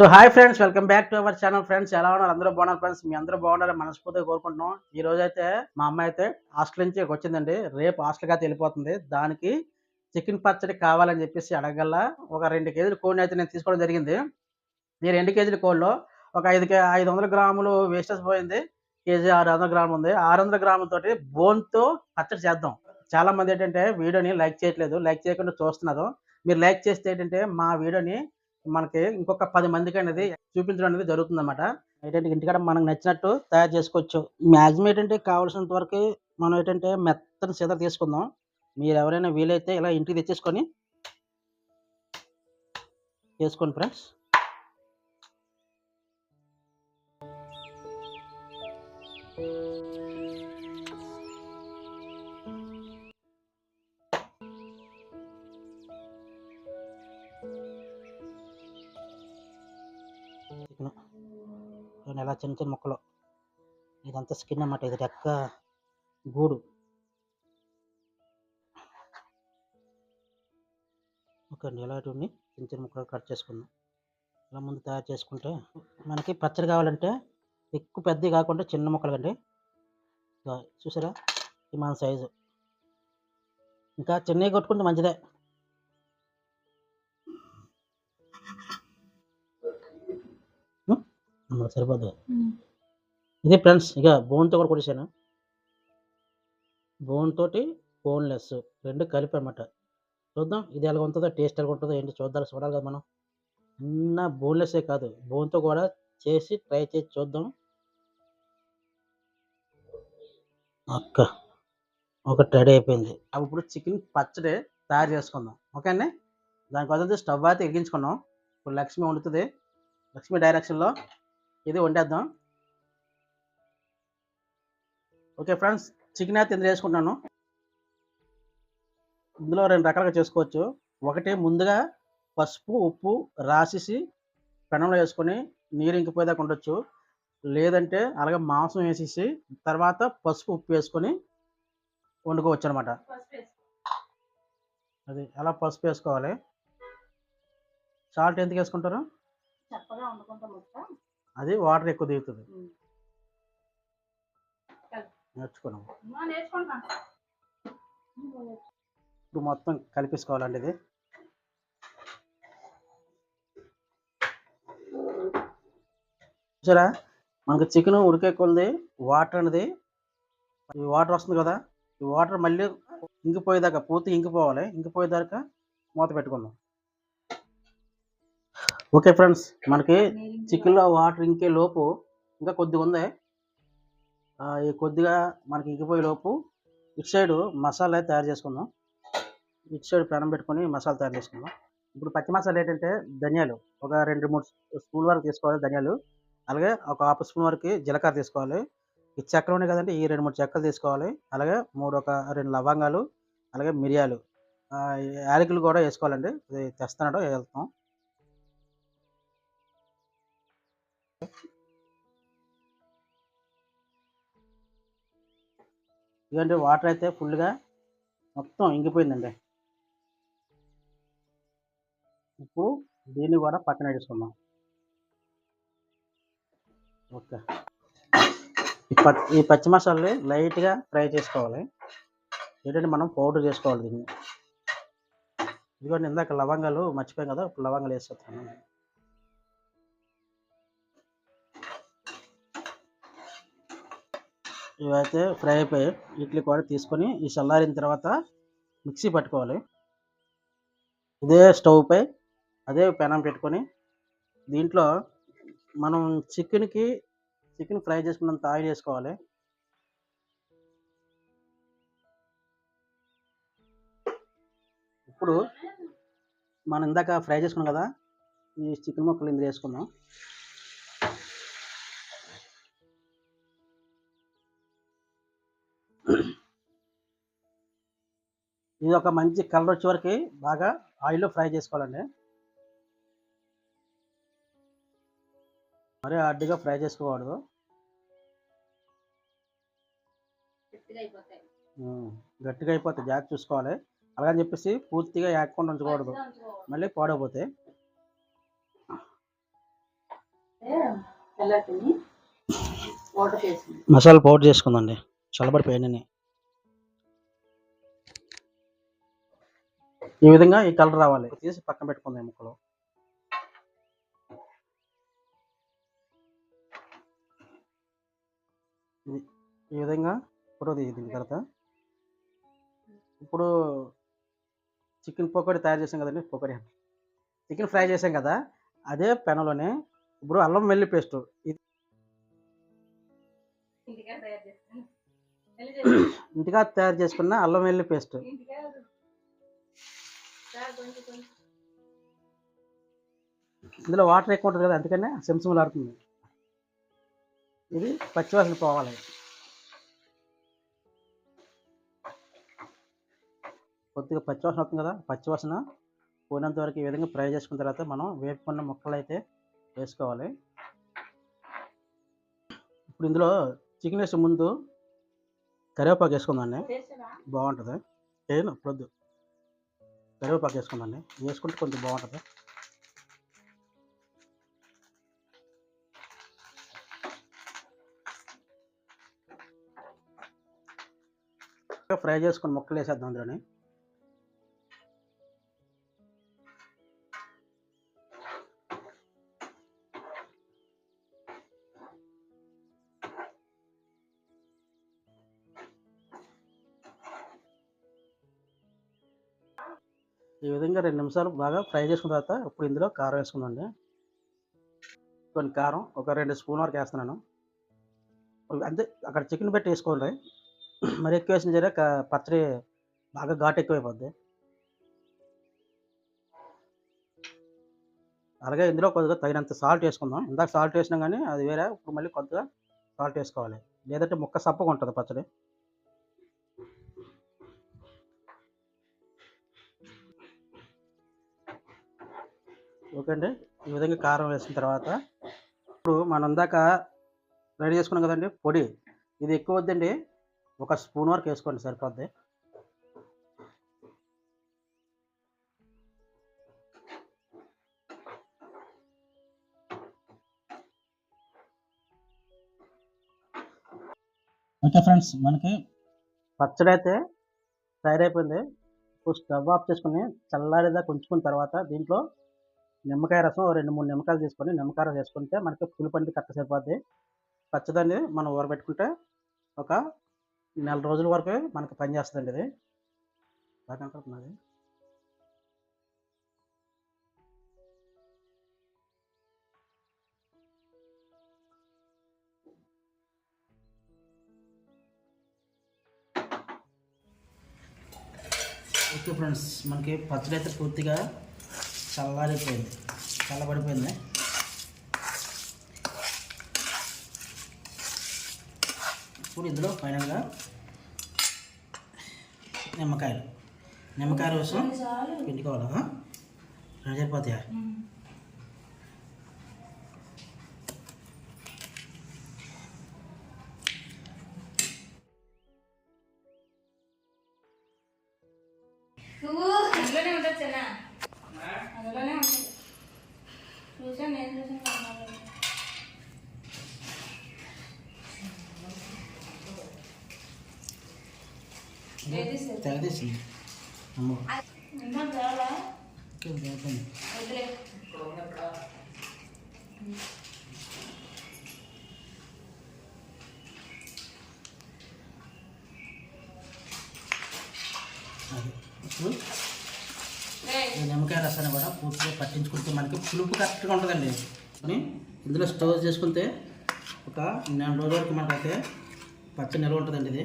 So hi friends welcome back to our channel friends ఎలా ఉన్నారు? అందరూ బాగున్నారు ఫ్రెండ్స్ మీ అందరూ బాగున్నారని మనస్ఫూర్తిగా కోరుకుంటున్నాం. ఈ రోజు అయితే మా అమ్మాయి అయితే హాస్టల్ నుంచి వచ్చిందండి. రేపు హాస్టల్గా అయితే వెళ్ళిపోతుంది. దానికి చికెన్ పచ్చడి కావాలని చెప్పేసి అడగల ఒక రెండు కేజీలు కోడిని అయితే నేను తీసుకోవడం జరిగింది. ఈ రెండు కేజీల కోడిలో ఒక ఐదు ఐదు వందల గ్రాములు వేస్టేజ్ పోయింది. కేజీ ఆరు వందల గ్రాములు ఉంది. ఆరు వందల గ్రాములతోటి బోన్తో పచ్చడి చేద్దాం. చాలా మంది ఏంటంటే వీడియోని లైక్ చేయట్లేదు. లైక్ చేయకుండా చూస్తున్నారు. మీరు లైక్ చేస్తే ఏంటంటే మా వీడియోని మనకి ఇంకొక పది మందికి అనేది చూపించడం అనేది జరుగుతుంది అనమాట ఏంటంటే ఇంటికాడ మనకు నచ్చినట్టు తయారు చేసుకోవచ్చు. మ్యాక్సిమం ఏంటంటే కావాల్సినంత వరకు మనం ఏంటంటే మెత్తని సీత తీసుకుందాం. మీరు ఎవరైనా వీలైతే ఇలా ఇంటికి తెచ్చేసుకొని చేసుకోండి ఫ్రెండ్స్. చూడండి చిన్న చిన్న ముక్కలు. ఇదంతా స్కిన్ అన్నమాట. ఇది రెక్క గూడు. ఓకే అండి ఇలాంటివన్నీ చిన్న చిన్న ముక్కలు కట్ చేసుకుందాం. ఇలా ముందు తయారు చేసుకుంటే మనకి పచ్చడి కావాలంటే ఎక్కువ పెద్దవి కాకుండా చిన్న ముక్కలు అండి. చూసారా? ఇది మన సైజు ఇంకా చిన్నవి కొట్టుకుంటే మంచిదే. ఉమ్, సరిపోదు ఇది ఫ్రెండ్స్ ఇక బోన్తో కూడా కొట్టేసాను. బోన్ తోటి బోన్లెస్ రెండు కలిపి అనమాట చూద్దాం ఇది ఎలా ఉంటుందో టేస్ట్ ఎలా ఉంటుందో ఏంటి చూద్దాం చూడాలి కదా మనం. అన్న బోన్లెస్సే కాదు బోన్తో కూడా చేసి ట్రై చేసి చూద్దాం. అక్క ఒకటి రెడీ అయిపోయింది. అప్పుడు ఇప్పుడు చికెన్ పచ్చడి తయారు చేసుకుందాం. ఓకే అండి? దానికోసం స్టవ్ అయితే ఎరిగించుకున్నాం ఇప్పుడు లక్ష్మి వండుతుంది. లక్ష్మి డైరెక్షన్లో ఇది వండేద్దాం. ఓకే ఫ్రెండ్స్ చికెన్ అయితే ఇందులో వేసుకుంటున్నాను. ఇందులో రెండు రకాలుగా చేసుకోవచ్చు. ఒకటి ముందుగా పసుపు ఉప్పు రాసేసి పెనంలో వేసుకొని నీరు ఇంకిపోయేదాకా ఉండొచ్చు. లేదంటే అలాగే మాంసం వేసేసి తర్వాత పసుపు ఉప్పు వేసుకొని వండుకోవచ్చు అనమాట అది అలా పసుపు వేసుకోవాలి? సాల్ట్ ఎందుకు వేసుకుంటారు? అది వాటర్ ఎక్కువ దిగుతుంది. నేర్చుకున్నాం. అమ్మా, నేర్చుకుంటా ఇప్పుడు మొత్తం కలిపేసుకోవాలండి ఇది. చూసారా? మనకు చికెన్ ఉడికే కొలది వాటర్ అనేది ఈ వాటర్ వస్తుంది కదా? ఈ వాటర్ మళ్ళీ ఇంకిపోయేదాకా పూర్తి ఇంకిపోవాలి. ఇంకిపోయేదాకా మూత పెట్టుకుందాం. ఓకే ఫ్రెండ్స్ మనకి చికెన్లో వాటర్ ఇంకే లోపు ఇంకా కొద్దిగా ఉంది. ఈ కొద్దిగా మనకి ఇంకిపోయే లోపు ఇటు సైడ్ మసాలా తయారు చేసుకుందాం. ఇటు సైడ్ పెనం పెట్టుకొని మసాలా తయారు చేసుకుందాం. ఇప్పుడు పచ్చి మసాలా ఏంటంటే ధనియాలు ఒక రెండు మూడు స్పూన్ వరకు తీసుకోవాలి ధనియాలు. అలాగే ఒక హాఫ్ స్పూన్ వరకు జీలకర్ర తీసుకోవాలి. ఈ చెక్కలు ఉన్నాయి కదండి ఈ రెండు మూడు చెక్కలు తీసుకోవాలి. అలాగే మూడు ఒక రెండు లవంగాలు అలాగే మిరియాలు. యాలకులు కూడా వేసుకోవాలండి. తెస్తున్నాడు వెళ్తాం ఇదండి వాటర్ అయితే ఫుల్గా మొత్తం ఇంగిపోయిందండి ఇప్పుడు దీన్ని కూడా పక్కన వేసుకుందాం ఓకే. ఈ ఈ పచ్చి మసాలని లైట్గా ఫ్రై చేసుకోవాలి. ఏంటంటే మనం పౌడర్ చేసుకోవాలి దీన్ని. ఇదిగోండి ఇందాక లవంగాలు మర్చిపోయాం కదా ఇప్పుడు లవంగాలు వేసేస్తాను ఇవైతే ఫ్రై అయిపోయాయి ఇడ్లీ కూడా తీసుకొని ఈ చల్లారిన తర్వాత మిక్సీ పట్టుకోవాలి. ఇదే స్టవ్ పై అదే పెనం పెట్టుకొని దీంట్లో మనం చికెన్కి చికెన్ ఫ్రై చేసుకున్నంత ఆయిల్ వేసుకోవాలి. ఇప్పుడు మనం ఇందాక ఫ్రై చేసుకున్నాం కదా ఈ చికెన్ ముక్కలు ఇందులో వేసుకుందాం. ఇది ఒక మంచి కలర్ వచ్చే వరకు బాగా ఆయిల్లో ఫ్రై చేసుకోవాలండి. మరి అడ్డుగా ఫ్రై చేసుకోకూడదు. గట్టిగా అయిపోతాయి జాగ్రత్త చూసుకోవాలి. అలాగని చెప్పేసి పూర్తిగా యాక్కుండా ఉంచకూడదు. మళ్ళీ పాడైపోతే మసాలా పౌడర్ చేసుకుందండి. చల్లబడిపోయాయి ఈ విధంగా ఈ కలర్ రావాలి. తీసి పక్కన పెట్టుకుందాం ముక్కలు. ఈ విధంగా ఫోటో తీసిన తర్వాత. ఇప్పుడు చికెన్ పకోడీ తయారు చేసాం కదండి పకోడీ. చికెన్ ఫ్రై చేసాం కదా అదే పెనంలోనే ఇప్పుడు అల్లం వెల్లి పేస్ట్. ఇంటిగా తయారు చేసుకున్న అల్లం వెల్లి పేస్ట్. ఇందులో వాటర్ ఎక్కువ ఉంటుంది కదా అందుకనే ఆడుతుంది ఇది పచ్చివాసన పోవాలి. కొద్దిగా పచ్చివాసన అవుతుంది కదా పచ్చివాసన పోయినంత వరకు ఈ విధంగా ఫ్రై చేసుకున్న తర్వాత మనం వేపుకున్న ముక్కలు అయితే వేసుకోవాలి. ఇప్పుడు ఇందులో చికెన్ వేసే ముందు కరివేపాకు వేసుకుందండి బాగుంటుంది. చేయను ఇప్పుడు కరివేపాకు వేసుకుందండి వేసుకుంటే కొంచెం బాగుంటుంది. ఫ్రై చేసుకుని ముక్కలు వేసేద్దాం అందులోని. ఈ విధంగా రెండు నిమిషాలు బాగా ఫ్రై చేసుకున్న తర్వాత ఇప్పుడు ఇందులో కారం వేసుకుందండి కొన్ని కారం ఒక రెండు స్పూన్ వరకు వేస్తున్నాను. అంతే అక్కడ చికెన్ పెట్టి వేసుకోండి. మరి ఎక్కువ వేసిన సరే పచ్చడి బాగా ఘాటు ఎక్కువైపోద్ది. అలాగే ఇందులో కొద్దిగా తగినంత సాల్ట్ వేసుకుందాం. ఇందాక సాల్ట్ వేసినా కానీ అది వేరే ఇప్పుడు మళ్ళీ కొద్దిగా సాల్ట్ వేసుకోవాలి. లేదంటే ముక్క సప్పగా ఉంటుంది పచ్చడి. ఓకే అండి ఈ విధంగా కారం వేసిన తర్వాత ఇప్పుడు మనం ఇందాక రెడీ చేసుకున్నాం కదండి పొడి. ఇది ఎక్కువ వద్దండి ఒక స్పూన్ వరకు వేసుకోండి సరిపోద్ది. ఓకే ఫ్రెండ్స్ మనకి పచ్చడి అయితే తయారైపోయింది. ఇప్పుడు స్టవ్ ఆఫ్ చేసుకుని చల్లారేదాకా ఉంచుకున్న తర్వాత దీంట్లో నిమ్మకాయ రసం రెండు మూడు నిమ్మకాయలు తీసుకొని నిమ్మకాయ రసం వేసుకుంటే మనకి పులిపండి కరెక్ట్ సరిపోద్ది. పచ్చదాన్ని మనం ఊరబెట్టుకుంటే ఒక నెల రోజుల వరకు మనకి పనిచేస్తుందండి ఇది. బాగా కనపడుతున్నది ఓకే ఫ్రెండ్స్ మనకి పచ్చడి అయితే పూర్తిగా చల్లారిపోయింది చల్లబడిపోయింది. ఇప్పుడు ఇందులో ఫైనల్గా నిమ్మకాయలు. నిమ్మకాయ రసం పిండుకోవాలా? రెండు సరిపోతాయా నువ్వు అందులోనే ఉంటుంది చిన్న అందులోనే ఉంటుంది చూసాను నేను చూసాను? తెగదీసింది అమ్మో. ఇప్పుడు ఈ నిమ్మకాయ రసాన్ని కూడా పూర్తిగా పట్టించుకుంటే మనకి పులుపు కరెక్ట్గా ఉంటుందండి. ఇందులో స్టోర్ చేసుకుంటే ఒక నెల రోజుల వరకు మనకైతే పచ్చ నిల్వ ఉంటుందండి ఇది.